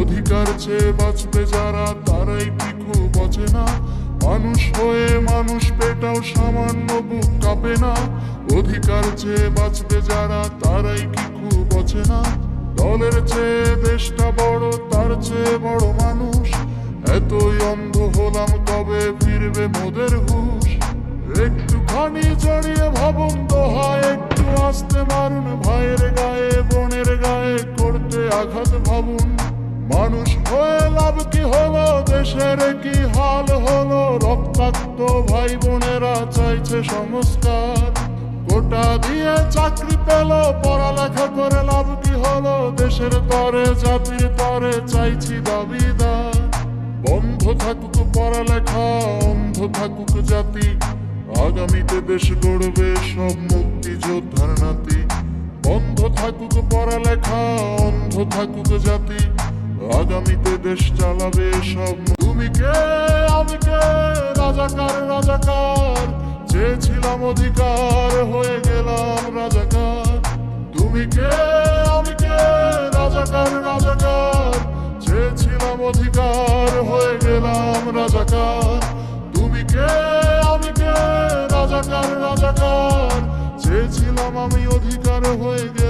অধিকার চেয়ে বাঁচবে যারা, তারাই পিকু বচে না। মানুষ হয়ে মানুষ পেটাও সামান্য বুক কাঁপে না। অধিকার চেয়ে বাঁচবে যারা, তারাই বচে না। দলের চেয়ে দেশটা বড়, তার চেয়ে বড় মানুষ। এতই অন্ধ হলাম কবে ফিরবে মোদের হুশ। একটুখানি জড়িয়ে ভাবুন দোহায় একটু আসতে মারুন ভাইয়ের গায়ে, বোনের গায়ে করতে আঘাত ভাবুন। মানুষ হয়ে লাভ কি হলো? দেশের কি হাল হলো? রক্তাক্ত ভাই বোনেরা চাইছে সংস্কার। গোটা দিয়ে চাকরি পেল, পড়ালেখা করে লাভ কি হলো? দেশের তরে, জাতির তরে চাইছি দাবিদার। বন্ধ থাকুক পড়ালেখা, অন্ধ থাকুক জাতি। আগামীতে দেশ গড়বে সব মুক্তি যোদ্ধার নাতি। বন্ধ থাকুক পড়ালেখা, অন্ধ থাকুক জাতি। আগামীতে দেশ চালাবে সব তুমি কে? আমি কে? রাজাকার রাজাকার। চেয়েছিলাম অধিকার, হয়ে গেলাম রাজাকার। তুমি কে? আমি কে? রাজাকার রাজাকার। চেয়েছিলাম অধিকার, হয়ে গেলাম রাজাকার। তুমি কে? আমি কে? রাজাকার রাজাকার। চেয়েছিলাম আমি অধিকার, হয়ে গেলাম